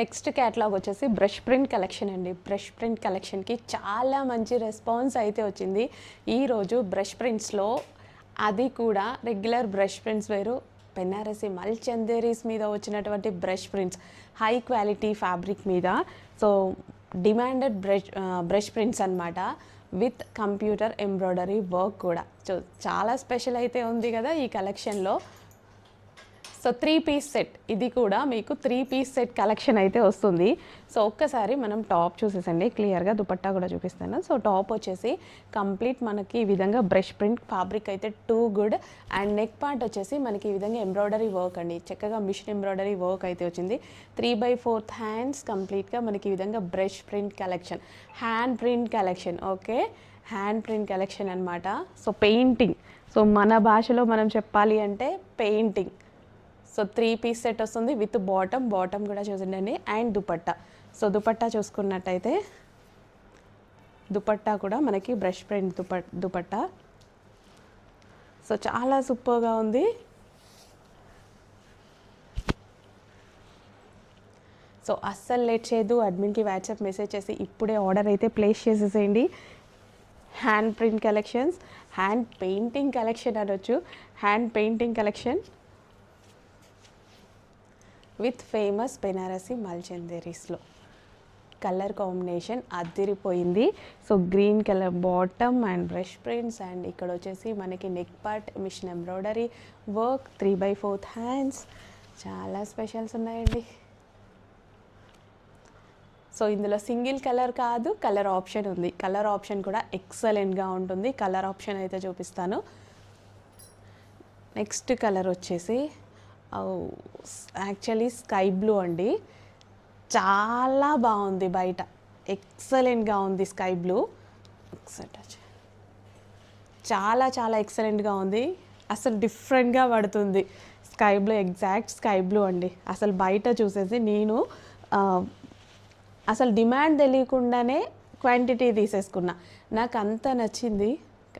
Next catalogue వచ్చేసి brush print collection అండి. Brush print కలెక్షన్కి చాలా మంచి రెస్పాన్స్ అయితే వచ్చింది. ఈరోజు బ్రష్ ప్రింట్స్లో అది కూడా రెగ్యులర్ బ్రష్ ప్రింట్స్ వేరు. బెనారసి మల్చందేరీస్ మీద వచ్చినటువంటి brush prints high quality fabric మీద. So demanded brush brush prints అనమాట విత్ కంప్యూటర్ ఎంబ్రాయిడరీ వర్క్ కూడా. సో చాలా స్పెషల్ అయితే ఉంది కదా ఈ కలెక్షన్లో. సో త్రీ పీస్ సెట్ ఇది కూడా మీకు త్రీ పీస్ సెట్ కలెక్షన్ అయితే వస్తుంది. సో ఒక్కసారి మనం టాప్ చూసేసండి. క్లియర్గా దుపట్టా కూడా చూపిస్తాను. సో టాప్ వచ్చేసి కంప్లీట్ మనకి ఈ విధంగా బ్రష్ ప్రింట్ ఫ్యాబ్రిక్ అయితే too good and neck part వచ్చేసి మనకి ఈ విధంగా ఎంబ్రాయిడరీ వర్క్ అండి. చక్కగా మిషన్ ఎంబ్రాయిడరీ వర్క్ అయితే వచ్చింది. త్రీ బై ఫోర్త్ హ్యాండ్స్ కంప్లీట్గా మనకి ఈ విధంగా brush print collection hand print collection okay hand print collection అనమాట సో పెయింటింగ్ సో మన భాషలో మనం చెప్పాలి అంటే painting so three piece set వస్తుంది విత్ బాటమ్ బాటమ్ కూడా చూసిండండి. అండ్ దుపట్టా. సో దుపట్టా చూసుకున్నట్టయితే దుపట్టా కూడా మనకి బ్రష్ ప్రింట్ దుప దుపట్టా. సో చాలా సూపర్గా ఉంది. సో అస్సలు లేట్ చేయదు అడ్మిన్కి వాట్సాప్ మెసేజ్ చేసి ఇప్పుడే ఆర్డర్ అయితే ప్లేస్ చేసేసేయండి. Hand print collections hand painting collection అనొచ్చు. Hand painting collection with famous Banarasi మల్చందేరీస్లో. Colour combination అదిరిపోయింది. So green colour bottom and brush prints and ఇక్కడ వచ్చేసి మనకి neck part machine embroidery work three by fourth hands చాలా specials ఉన్నాయండి. So ఇందులో single colour కాదు colour option ఉంది. Colour option కూడా ఎక్సలెంట్గా ఉంటుంది. కలర్ ఆప్షన్ అయితే చూపిస్తాను. నెక్స్ట్ కలర్ వచ్చేసి యాక్చువల్లీ స్కై బ్లూ అండి. చాలా బాగుంది బయట. ఎక్సలెంట్గా ఉంది స్కై బ్లూ ఒకసారి చాలా చాలా ఎక్సలెంట్గా ఉంది. అసలు డిఫరెంట్గా పడుతుంది. Sky blue exact sky blue అండి. అసలు బయట చూసేసి నేను అసలు డిమాండ్ తెలియకుండానే క్వాంటిటీ తీసేసుకున్నా. నాకు అంత నచ్చింది.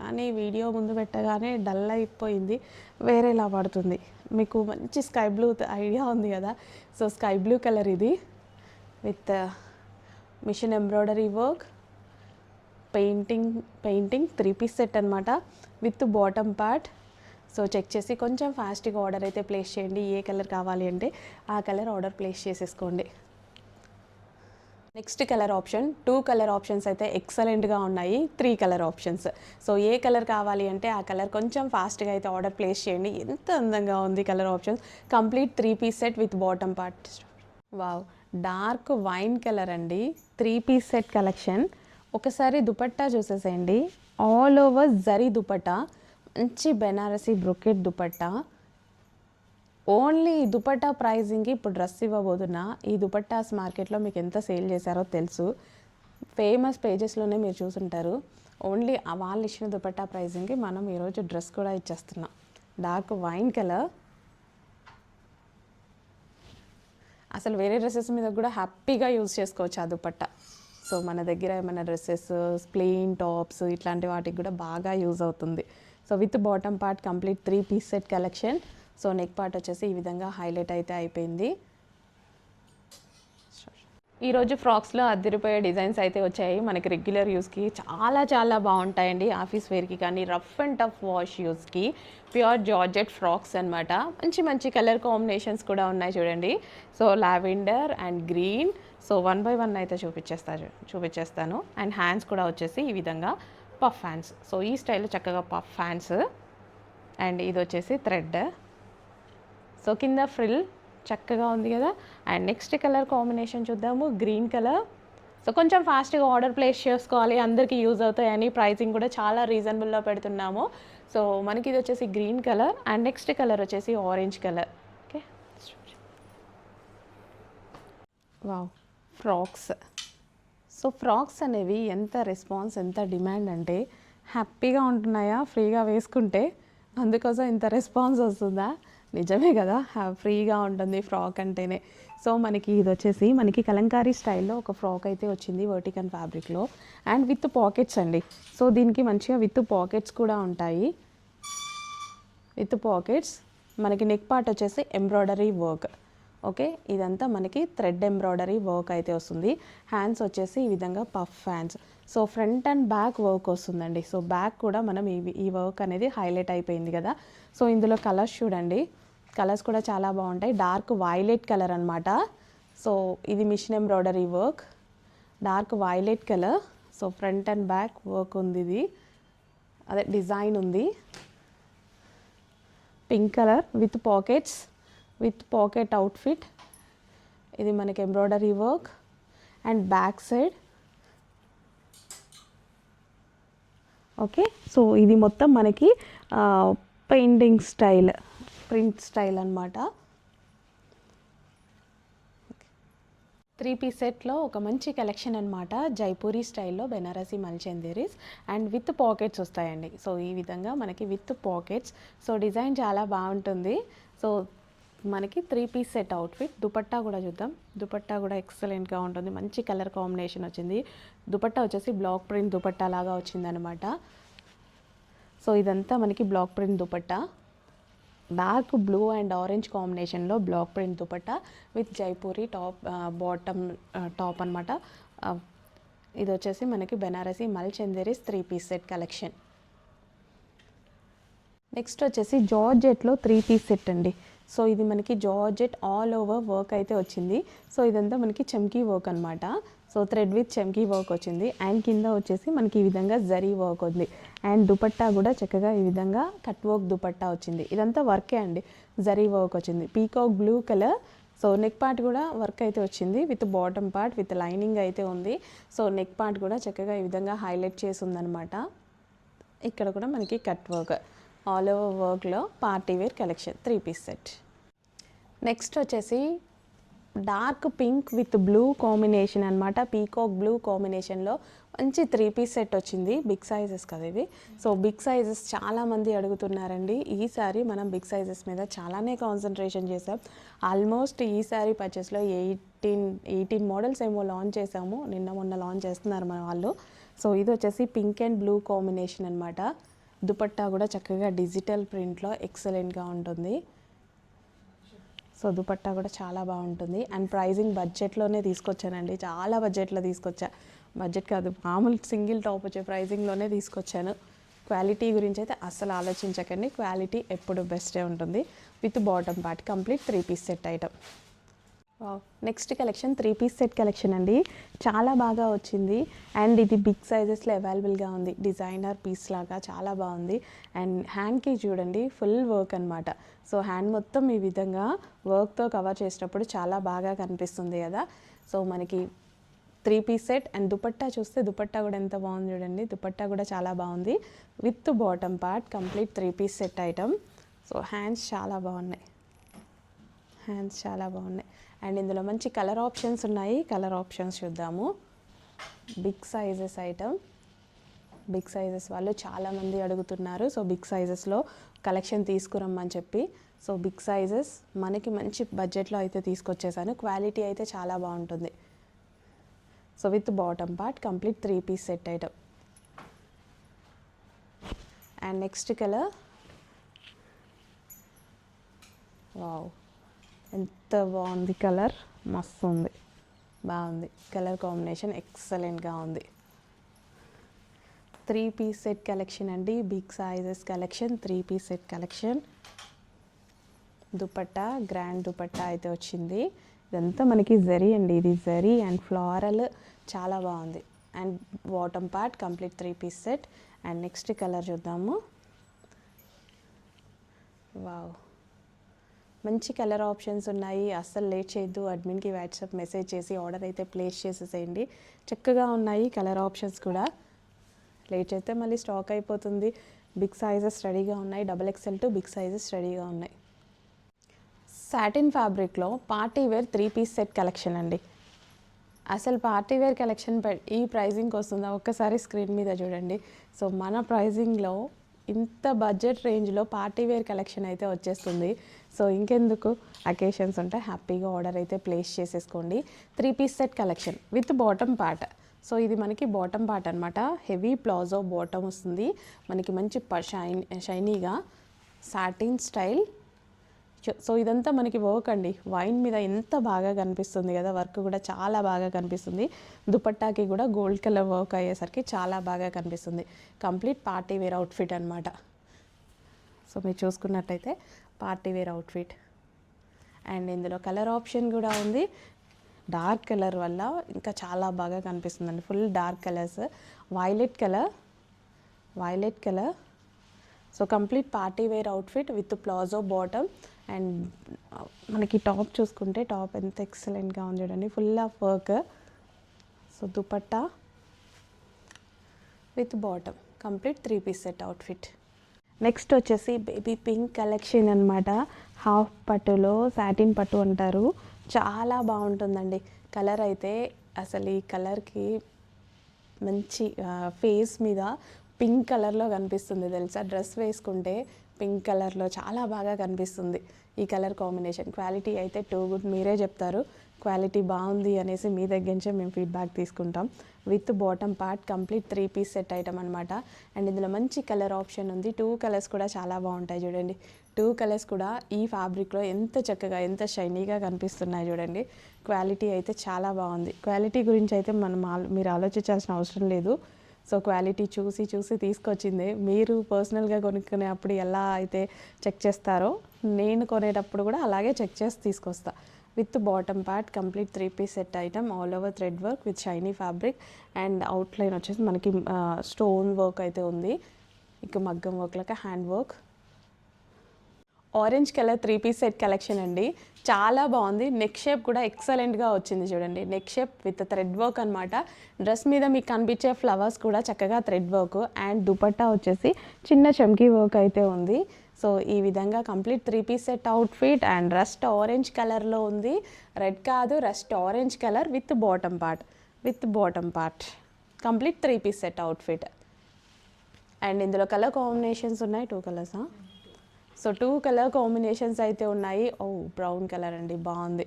కానీ వీడియో ముందు పెట్టగానే డల్ అయిపోయింది. వేరేలా పడుతుంది. మీకు మంచి స్కై బ్లూ ఐడియా ఉంది కదా. సో స్కై బ్లూ కలర్ ఇది. With uh, machine embroidery work. Painting painting three piece set అనమాట with bottom part. So check చేసి కొంచెం ఫాస్ట్గా ఆర్డర్ అయితే ప్లేస్ చేయండి. ఏ కలర్ కావాలి అంటే ఆ కలర్ ఆర్డర్ ప్లేస్ చేసేసుకోండి. Next colour option two colour options అయితే ఎక్సలెంట్గా ఉన్నాయి. Three colour options. సో ఏ కలర్ కావాలి అంటే ఆ కలర్ కొంచెం ఫాస్ట్గా అయితే ఆర్డర్ ప్లేస్ చేయండి. ఎంత అందంగా ఉంది colour options. Complete three piece set with bottom part. Wow. Dark wine colour అండి. Three piece set collection. ఒకసారి దుపట్టా చూసేసేయండి. All over zari dupatta. మంచి బెనారసీ బ్రొకెట్ దుపట్టా. ఓన్లీ ఈ దుపట్టా ప్రైజింగ్కి ఇప్పుడు డ్రెస్ ఇవ్వబోతున్నా ఈ దుపట్టాస్ మార్కెట్లో మీకు ఎంత సేల్ చేశారో తెలుసు. ఫేమస్ పేజెస్లోనే మీరు చూసుంటారు. ఓన్లీ వాళ్ళు ఇచ్చిన దుపట్టా ప్రైజింగ్కి మనం ఈరోజు డ్రెస్ కూడా ఇచ్చేస్తున్నాం. డార్క్ వైన్ కలర్ అసలు వేరే డ్రెస్సెస్ మీద కూడా హ్యాపీగా యూజ్ చేసుకోవచ్చు ఆ దుపట్టా. సో మన దగ్గర ఏమైనా డ్రెస్సెస్ ప్లెయిన్ టాప్స్ ఇట్లాంటి వాటికి కూడా బాగా యూజ్ అవుతుంది. So with bottom part complete three piece set collection so neck part వచ్చేసి ఈ విధంగా హైలైట్ అయితే అయిపోయింది. ఈరోజు ఫ్రాక్స్లో అద్దరిపోయే డిజైన్స్ అయితే వచ్చాయి. మనకి రెగ్యులర్ యూస్కి చాలా చాలా బాగుంటాయండి. ఆఫీస్ వేర్కి కానీ రఫ్ అండ్ టఫ్ వాష్ యూస్కి ప్యూర్ జార్జెట్ ఫ్రాక్స్ అన్నమాట. మంచి మంచి కలర్ కాంబినేషన్స్ కూడా ఉన్నాయి చూడండి. So lavender and green so one by one అయితే చూపించేస్తా చూపించేస్తాను. అండ్ హ్యాండ్స్ కూడా వచ్చేసి ఈ విధంగా పఫ్ హ్యాండ్స్ సో ఈ స్టైల్లో చక్కగా పఫ్ హ్యాండ్స్ అండ్ ఇది వచ్చేసి థ్రెడ్ సో కింద ఫ్రిల్ చక్కగా ఉంది కదా. అండ్ నెక్స్ట్ కలర్ కాంబినేషన్ చూద్దాము. Green colour. సో కొంచెం ఫాస్ట్గా ఆర్డర్ ప్లేస్ చేసుకోవాలి. అందరికీ యూజ్ అవుతాయని ప్రైసింగ్ కూడా చాలా రీజనబుల్లో పెడుతున్నాము. సో మనకి ఇది వచ్చేసి green colour. And next colour వచ్చేసి orange colour. Okay? Wow. Frocks. So frocks అనేవి ఎంత రెస్పాన్స్ ఎంత డిమాండ్ అంటే హ్యాపీగా ఉంటున్నాయా ఫ్రీగా వేసుకుంటే అందుకోసం ఇంత రెస్పాన్స్ వస్తుందా? నిజమే కదా? ఫ్రీగా ఉంటుంది ఫ్రాక్ అంటేనే. సో మనకి ఇది వచ్చేసి మనకి కలంకారీ స్టైల్లో ఒక ఫ్రాక్ అయితే వచ్చింది వర్టికన్ ఫ్యాబ్రిక్లో. అండ్ విత్ పాకెట్స్ అండి. సో దీనికి మంచిగా విత్ పాకెట్స్ కూడా ఉంటాయి. With pockets. మనకి నెక్ పార్ట్ వచ్చేసి ఎంబ్రాయిడరీ వర్క్. ఓకే? ఇదంతా మనకి థ్రెడ్ ఎంబ్రాయిడరీ వర్క్ అయితే వస్తుంది. హ్యాండ్స్ వచ్చేసి ఈ విధంగా puff hands. So front and back work వస్తుందండి. సో బ్యాక్ కూడా మనం ఈ ఈ వర్క్ అనేది హైలైట్ అయిపోయింది కదా. సో ఇందులో కలర్స్ చూడండి. కలర్స్ కూడా చాలా బాగుంటాయి. డార్క్ వైలెట్ కలర్ అనమాట సో ఇది machine embroidery work. Dark violet colour. So front and back work ఉంది ఇది. అదే డిజైన్ ఉంది. Pink colour with pockets. With pocket outfit ఇది మనకి embroidery work. And back side. Okay so ఇది మొత్తం మనకి పెయింటింగ్ స్టైల్ ప్రింట్ స్టైల్ అనమాట త్రీ పీస్ సెట్లో ఒక మంచి కలెక్షన్ అనమాట జైపూరి స్టైల్లో బెనారసి మల్చందేరీస్. అండ్ విత్ పాకెట్స్ వస్తాయండి. సో ఈ విధంగా మనకి విత్ పాకెట్స్. సో డిజైన్ చాలా బాగుంటుంది. సో మనకి three piece set outfit dupatta కూడా చూద్దాం. దుపట్టా కూడా ఎక్సలెంట్గా ఉంటుంది. మంచి కలర్ కాంబినేషన్ వచ్చింది. దుపట్టా వచ్చేసి బ్లాక్ ప్రింట్ దుపట్టా లాగా వచ్చిందనమాట సో ఇదంతా మనకి block print dupatta. Dark blue and orange కాంబినేషన్లో block print dupatta with Jaipuri top bottom top అనమాట ఇది వచ్చేసి మనకి బెనారసి మల్ Chanderis three piece set collection next వచ్చేసి జార్జెట్లో త్రీ పీస్ సెట్ అండి. సో ఇది మనకి జార్జెట్ ఆల్ ఓవర్ వర్క్ అయితే వచ్చింది. సో ఇదంతా మనకి చమ్కీ వర్క్ అనమాట సో థ్రెడ్ విత్ చమ్కీ వర్క్ వచ్చింది. అండ్ కింద వచ్చేసి మనకి ఈ విధంగా జరీ వర్క్ ఉంది. అండ్ దుపట్టా కూడా చక్కగా ఈ విధంగా కట్ వర్క్ దుపట్టా వచ్చింది. ఇదంతా వర్కే అండి. జరీ వర్క్ వచ్చింది. Peacock blue colour. So neck part కూడా వర్క్ అయితే వచ్చింది. With bottom part with lining అయితే ఉంది. సో నెక్ పార్ట్ కూడా చక్కగా ఈ విధంగా హైలైట్ చేసి ఉందన్నమాట. ఇక్కడ కూడా మనకి కట్ వర్క్. ఆల్ ఓవర్ వర్క్లో party wear collection three piece set next వచ్చేసి dark pink with blue combination అనమాట పీకాక్ బ్లూ కాంబినేషన్లో మంచి త్రీ పీస్ సెట్ వచ్చింది. బిగ్ సైజెస్ కదా ఇవి. సో బిగ్ సైజెస్ చాలామంది అడుగుతున్నారండి. ఈసారి మనం బిగ్ సైజెస్ మీద చాలానే కాన్సన్ట్రేషన్ చేసాం ఆల్మోస్ట్ ఈసారి పర్చేస్లో ఎయిటీన్ ఎయిటీన్ మోడల్స్ ఏమో లాంచ్ చేసాము నిన్న మొన్న లాంచ్ చేస్తున్నారు మన వాళ్ళు. సో ఇది వచ్చేసి పింక్ అండ్ బ్లూ కాంబినేషన్ అనమాట దుపట్టా కూడా చక్కగా డిజిటల్ ప్రింట్లో ఎక్సలెంట్గా ఉంటుంది. సో దుపట్టా కూడా చాలా బాగుంటుంది. అండ్ ప్రైజింగ్ బడ్జెట్లోనే తీసుకొచ్చానండి. చాలా బడ్జెట్లో తీసుకొచ్చా. బడ్జెట్ కాదు మామూలు సింగిల్ టాప్ వచ్చే ప్రైజింగ్లోనే తీసుకొచ్చాను. క్వాలిటీ గురించి అయితే అస్సలు ఆలోచించకండి. క్వాలిటీ ఎప్పుడు బెస్టే ఉంటుంది. With bottom part complete three piece set item. Next collection three piece set collection అండి. చాలా బాగా వచ్చింది. అండ్ ఇది బిగ్ సైజెస్లో అవైలబుల్గా ఉంది. డిజైనర్ పీస్ లాగా చాలా బాగుంది. అండ్ హ్యాండ్కి చూడండి ఫుల్ వర్క్ అనమాట సో హ్యాండ్ మొత్తం ఈ విధంగా వర్క్తో కవర్ చేసేటప్పుడు చాలా బాగా కనిపిస్తుంది కదా. సో మనకి three piece set and dupatta చూస్తే దుపట్టా కూడా ఎంత బాగుంది చూడండి. దుపట్టా కూడా చాలా బాగుంది. With bottom part complete three piece set item so hands చాలా బాగున్నాయి. హ్యాండ్స్ చాలా బాగున్నాయి. అండ్ ఇందులో మంచి కలర్ ఆప్షన్స్ ఉన్నాయి. కలర్ ఆప్షన్స్ చూద్దాము. Big sizes item big sizes వాళ్ళు చాలామంది అడుగుతున్నారు. సో బిగ్ సైజెస్లో కలెక్షన్ తీసుకురమ్మని చెప్పి. సో బిగ్ సైజెస్ మనకి మంచి బడ్జెట్లో అయితే తీసుకొచ్చేసాను. క్వాలిటీ అయితే చాలా బాగుంటుంది. So with bottom part complete three piece set item and next colour wow ఎంత బాగుంది కలర్? మస్తు ఉంది బాగుంది. కలర్ కాంబినేషన్ ఎక్సలెంట్గా ఉంది. త్రీ పీస్ సెట్ కలెక్షన్ అండి. Big sizes collection three piece set collection. Dupatta grand dupatta అయితే వచ్చింది. ఇదంతా మనకి జరీ అండి. ఇది జరీ అండ్ ఫ్లారల్. చాలా బాగుంది. And bottom part complete three piece set. And next colour చూద్దాము. వావ్. మంచి కలర్ ఆప్షన్స్ ఉన్నాయి. అస్సలు లేట్ చేయొద్దు. అడ్మిన్కి వాట్సాప్ మెసేజ్ చేసి ఆర్డర్ అయితే ప్లేస్ చేసేసేయండి. చక్కగా ఉన్నాయి కలర్ ఆప్షన్స్ కూడా. లేట్ చేస్తే మళ్ళీ స్టాక్ అయిపోతుంది. బిగ్ సైజెస్ రెడీగా ఉన్నాయి. Double XL to big sizes రెడీగా ఉన్నాయి. సాటిన్ ఫ్యాబ్రిక్లో party wear three piece set collection అండి. అసలు పార్టీ వేర్ కలెక్షన్ ఈ ప్రైజింగ్కి వస్తుందా? ఒక్కసారి స్క్రీన్ మీద చూడండి. సో మన ప్రైజింగ్లో ఇంత బడ్జెట్ రేంజ్లో పార్టీ వేర్ కలెక్షన్ అయితే వచ్చేస్తుంది. సో ఇంకెందుకు? అకేషన్స్ ఉంటే హ్యాపీగా ఆర్డర్ అయితే ప్లేస్ చేసేసుకోండి. Three piece set collection with bottom part so ఇది మనకి బాటమ్ పార్ట్ అనమాట హెవీ ప్లాజో బాటమ్ వస్తుంది. మనకి మంచి ప- షైన్ షైనీగా సాటిన్ స్టైల్ సో ఇదంతా మనకి వర్క్ అండి వైన్ మీద ఎంత బాగా కనిపిస్తుంది కదా వర్క్ కూడా చాలా బాగా కనిపిస్తుంది. దుపట్టాకి కూడా గోల్డ్ కలర్ వర్క్ అయ్యేసరికి చాలా బాగా కనిపిస్తుంది. కంప్లీట్ పార్టీ వేర్ అవుట్ఫిట్ అనమాట సో మీరు చూసుకున్నట్టయితే పార్టీ వేర్ అవుట్ఫిట్. అండ్ ఇందులో కలర్ ఆప్షన్ కూడా ఉంది. డార్క్ కలర్ వల్ల ఇంకా చాలా బాగా కనిపిస్తుందండి. Full dark colours. Violet colour. Violet colour. So complete party wear outfit with palazzo bottom. And మనకి టాప్ చూసుకుంటే టాప్ ఎంత ఎక్సలెంట్గా ఉంది చూడండి. Full of work. So dupatta with bottom. Complete three piece set outfit. Next వచ్చేసి baby pink collection అనమాట half పట్టులో satin పట్టు అంటారు. చాలా బాగుంటుందండి. కలర్ అయితే అసలు ఈ కలర్కి మంచి ఫేస్ మీద పింక్ కలర్లో కనిపిస్తుంది తెలుసా? డ్రెస్ వేసుకుంటే పింక్ కలర్లో చాలా బాగా కనిపిస్తుంది. ఈ కలర్ కాంబినేషన్ క్వాలిటీ అయితే టూ గుడ్. మీరే చెప్తారు. క్వాలిటీ బాగుంది అనేసి మీ దగ్గర నుంచే మేము ఫీడ్బ్యాక్ తీసుకుంటాం. With bottom part complete three piece set item అనమాట అండ్ ఇందులో మంచి కలర్ ఆప్షన్ ఉంది. టూ కలర్స్ కూడా చాలా బాగుంటాయి చూడండి. టూ కలర్స్ కూడా ఈ ఫ్యాబ్రిక్లో ఎంత చక్కగా ఎంత షైనీగా కనిపిస్తున్నాయి చూడండి. క్వాలిటీ అయితే చాలా బాగుంది. క్వాలిటీ గురించి అయితే మనం మీరు ఆలోచించాల్సిన అవసరం లేదు. సో క్వాలిటీ చూసి చూసి తీసుకొచ్చింది. మీరు పర్సనల్గా కొనుక్కునేటప్పుడు ఎలా అయితే చెక్ చేస్తారో నేను కొనేటప్పుడు కూడా అలాగే చెక్ చేసి తీసుకొస్తా. With bottom part complete three piece set item all over thread work with shiny fabric and outline వచ్చేసి మనకి స్టోన్ వర్క్ అయితే ఉంది. ఇక మగ్గం వర్క్ లెక్క hand work orange colour three piece set collection అండి. చాలా బాగుంది. నెక్ షేప్ కూడా ఎక్సలెంట్గా వచ్చింది చూడండి. Neck shape with thread work అనమాట డ్రెస్ మీద మీకు కనిపించే ఫ్లవర్స్ కూడా చక్కగా థ్రెడ్ వర్క్ అండ్ దుపట్టా వచ్చేసి చిన్న చమ్కీ వర్క్ అయితే ఉంది. సో ఈ విధంగా complete three piece set outfit and rust orange కలర్లో ఉంది. రెడ్ కాదు rust orange colour with bottom part with bottom part complete three piece set outfit and ఇందులో కలర్ కాంబినేషన్స్ ఉన్నాయి. టూ కలర్సా సో టూ కలర్ కాంబినేషన్స్ అయితే ఉన్నాయి. ఓ brown colour అండి బాగుంది.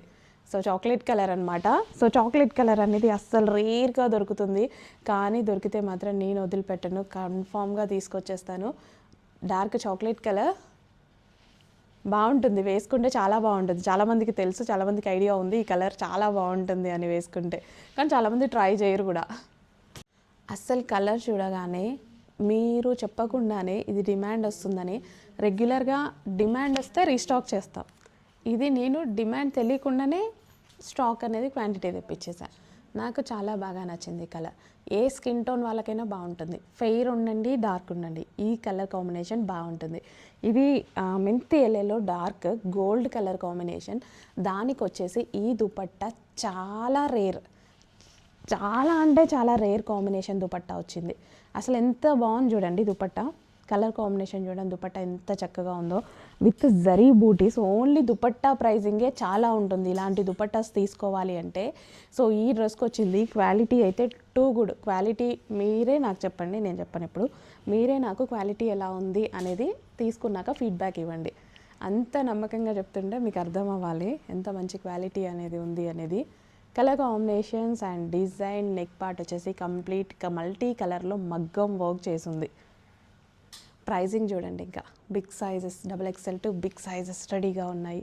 సో చాక్లెట్ కలర్ అనమాట సో చాక్లెట్ కలర్ అనేది అస్సలు రేర్గా దొరుకుతుంది. కానీ దొరికితే మాత్రం నేను వదిలిపెట్టను కన్ఫామ్గా తీసుకొచ్చేస్తాను. డార్క్ చాక్లెట్ కలర్ బాగుంటుంది వేసుకుంటే చాలా బాగుంటుంది. చాలామందికి తెలుసు చాలామందికి ఐడియా ఉంది ఈ కలర్ చాలా బాగుంటుంది అని వేసుకుంటే. కానీ చాలామంది ట్రై చేయరు కూడా. అస్సలు కలర్ చూడగానే మీరు చెప్పకుండానే ఇది డిమాండ్ వస్తుందని రెగ్యులర్గా డిమాండ్ వస్తే రీస్టాక్ చేస్తాం. ఇది నేను డిమాండ్ తెలియకుండానే స్టాక్ అనేది క్వాంటిటీ తెప్పించేసాను నాకు చాలా బాగా నచ్చింది కలర్ ఏ స్కిన్ టోన్ వాళ్ళకైనా బాగుంటుంది. ఫెయిర్ ఉండండి డార్క్ ఉండండి. ఈ కలర్ కాంబినేషన్ బాగుంటుంది. ఇది మెంతి ఎల్లెలో డార్క్ గోల్డ్ కలర్ కాంబినేషన్. దానికి వచ్చేసి ఈ దుపట్టా చాలా రేర్. చాలా అంటే చాలా రేర్ కాంబినేషన్ దుపట్టా వచ్చింది. అసలు ఎంత బాగుంది చూడండి దుపట్టా. కలర్ కాంబినేషన్ చూడండి దుపట్టా ఎంత చక్కగా ఉందో. విత్ జరీ బూటీస్ ఓన్లీ దుపట్టా ప్రైజింగే చాలా ఉంటుంది. ఇలాంటి దుపట్టాస్ తీసుకోవాలి అంటే సో ఈ డ్రెస్కి వచ్చింది. క్వాలిటీ అయితే టూ గుడ్. క్వాలిటీ మీరే నాకు చెప్పండి నేను చెప్పను ఇప్పుడు. మీరే నాకు క్వాలిటీ ఎలా ఉంది అనేది తీసుకున్నాక ఫీడ్బ్యాక్ ఇవ్వండి. అంత నమ్మకంగా చెప్తుంటే మీకు అర్థం అవ్వాలి ఎంత మంచి క్వాలిటీ అనేది ఉంది అనేది. Colour combinations and design neck part వచ్చేసి కంప్లీట్ మల్టీ కలర్లో మగ్గం వర్క్ చేసింది. ప్రైజింగ్ చూడండి ఇంకా. Big sizes double XL to big sizes రెడీగా ఉన్నాయి.